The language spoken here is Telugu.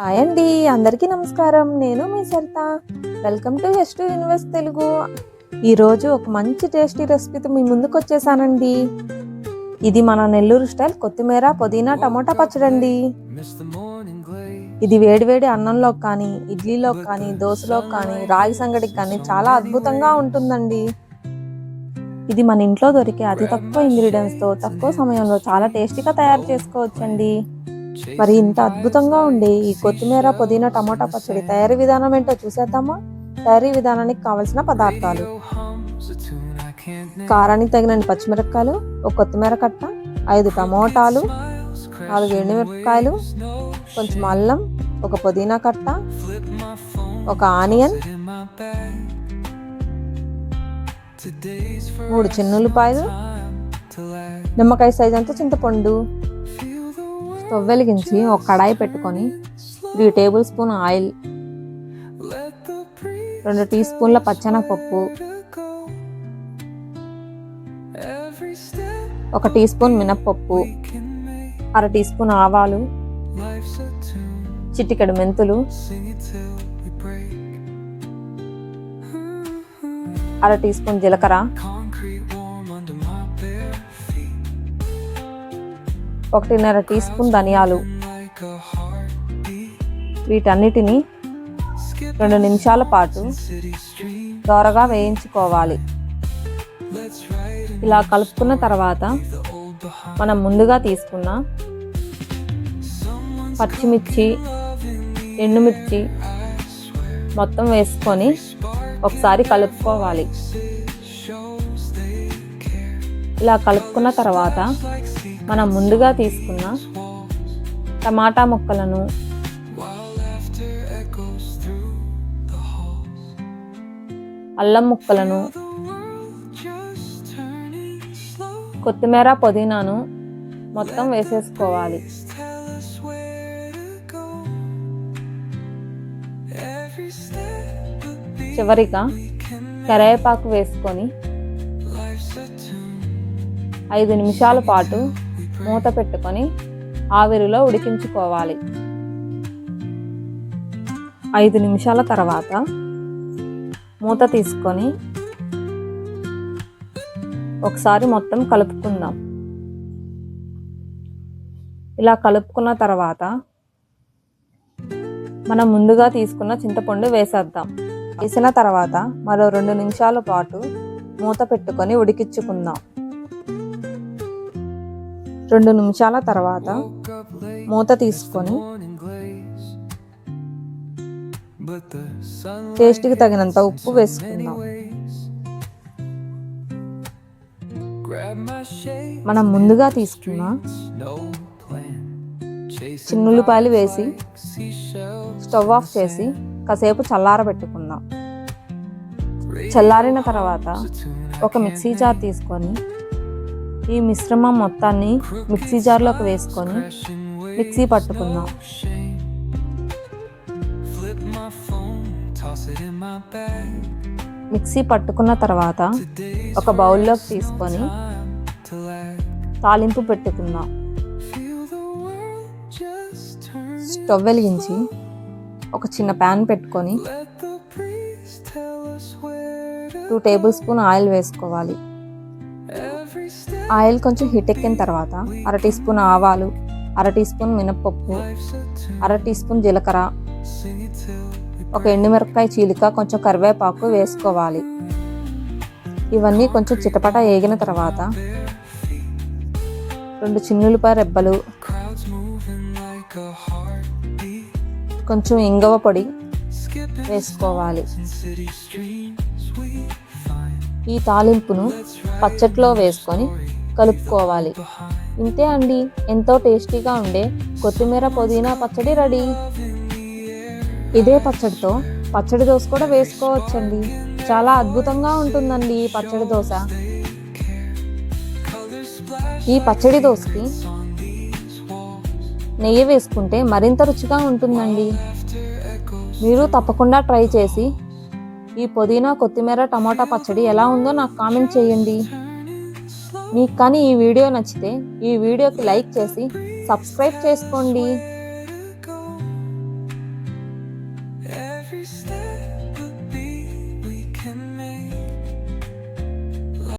హాయ్ అండి అందరికీ నమస్కారం. నేను మీ Saritha. Welcome to West Universe Telugu. ఈరోజు ఒక మంచి టేస్టీ రెసిపీతో మీ ముందుకు వచ్చేసానండి. ఇది మన నెల్లూరు స్టైల్ కొత్తిమీర పుదీనా టమోటా పచ్చడి అండి ఇది వేడివేడి అన్నంలో కానీ ఇడ్లీలో కానీ దోశలో కానీ రాగి సంగటికి కానీ చాలా అద్భుతంగా ఉంటుందండి. ఇది మన ఇంట్లో దొరికే అతి తక్కువ ఇంగ్రీడియంట్స్తో తక్కువ సమయంలో చాలా టేస్టీగా తయారు చేసుకోవచ్చండి. మరి ఇంత అద్భుతంగా ఉండే ఈ కొత్తిమీర పుదీనా టమోటా పచ్చడి తయారీ విధానం ఏంటో చూసేద్దామా? తయారీ విధానానికి కావలసిన పదార్థాలు. కారానికి తగినన్ని పచ్చిమిరపకాయలు ఒక కొత్తిమీర కట్ట ఐదు టమోటాలు నాలుగు ఎండుమిరపకాయలు కొంచెం అల్లం ఒక పుదీనా కట్ట ఒక ఆనియన్ మూడు చిన్నులపాయలు నిమ్మకాయ సైజ్ అంతా చింతపండు స్టవ్ వెలిగించి ఒక కడాయి పెట్టుకొని త్రీ టేబుల్ స్పూన్ ఆయిల్ రెండు టీ స్పూన్ల పచ్చెనపప్పు ఒక టీ స్పూన్ మినప్పప్పు అర టీ స్పూన్ ఆవాలు చిటికెడు మెంతులు అర టీ స్పూన్ జీలకర్ర ఒకటిన్నర టీ స్పూన్ ధనియాలు. వీటన్నిటిని రెండు నిమిషాల పాటు దోరగా వేయించుకోవాలి. ఇలా కలుపుకున్న తర్వాత మనం ముందుగా తీసుకున్న పచ్చిమిర్చి ఎండుమిర్చి మొత్తం వేసుకొని ఒకసారి కలుపుకోవాలి. ఇలా కలుపుకున్న తర్వాత మనం ముందుగా తీసుకున్న టమాటా ముక్కలను అల్లం ముక్కలను కొత్తిమీర పుదీనాను మొత్తం వేసేసుకోవాలి. చివరిగా కరివేపాకు వేసుకొని ఐదు నిమిషాల పాటు మూత పెట్టుకొని ఆవిరిలో ఉడికించుకోవాలి. ఐదు నిమిషాల తర్వాత మూత తీసుకొని ఒకసారి మొత్తం కలుపుకుందాం. ఇలా కలుపుకున్న తర్వాత మనం ముందుగా తీసుకున్న చింతపండు వేసేద్దాం. వేసిన తర్వాత మరో రెండు నిమిషాల పాటు మూత పెట్టుకొని ఉడికించుకుందాం. రెండు నిమిషాల తర్వాత మూత తీసుకొని టేస్ట్కి తగినంత ఉప్పు వేసుకుందాం. మనం ముందుగా తీసుకున్న చిన్నుల్లిపాయలు వేసి స్టవ్ ఆఫ్ చేసి కాసేపు చల్లారబెట్టుకుందాం. చల్లారిన తర్వాత ఒక మిక్సీ జార్ తీసుకొని ఈ మిశ్రమం మొత్తాన్ని మిక్సీ జార్లోకి వేసుకొని మిక్సీ పట్టుకుందాం. మిక్సీ పట్టుకున్న తర్వాత ఒక బౌల్లోకి తీసుకొని తాలింపు పెట్టుకుందాం. స్టవ్ వెలిగించి ఒక చిన్న ప్యాన్ పెట్టుకొని టూ టేబుల్ స్పూన్ ఆయిల్ వేసుకోవాలి. ఆయిల్ కొంచెం హీట్ ఎక్కిన తర్వాత అర టీ స్పూన్ ఆవాలు అర టీ స్పూన్ మినప్పప్పు అర టీ స్పూన్ జీలకర్ర ఒక ఎండుమిరపకాయ చీలిక కొంచెం కరివేపాకు వేసుకోవాలి. ఇవన్నీ కొంచెం చిటపట వేగిన తర్వాత రెండు చిన్నులపాయ రెబ్బలు కొంచెం ఇంగవ పొడి వేసుకోవాలి. ఈ తాలింపును పచ్చట్లో వేసుకొని కలుపుకోవాలి. ఇంతే అండి. ఎంతో టేస్టీగా ఉండే కొత్తిమీర పుదీనా పచ్చడి రెడీ. ఇదే పచ్చడితో పచ్చడి దోశ కూడా వేసుకోవచ్చండి. చాలా అద్భుతంగా ఉంటుందండి ఈ పచ్చడి దోశ. ఈ పచ్చడి దోశకి నెయ్యి వేసుకుంటే మరింత రుచిగా ఉంటుందండి. మీరు తప్పకుండా ట్రై చేసి ఈ పుదీనా కొత్తిమీర టమాటా పచ్చడి ఎలా ఉందో నాకు కామెంట్ చేయండి. మీకు కానీ ఈ వీడియో నచ్చితే ఈ వీడియోకి లైక్ చేసి సబ్స్క్రైబ్ చేసుకోండి.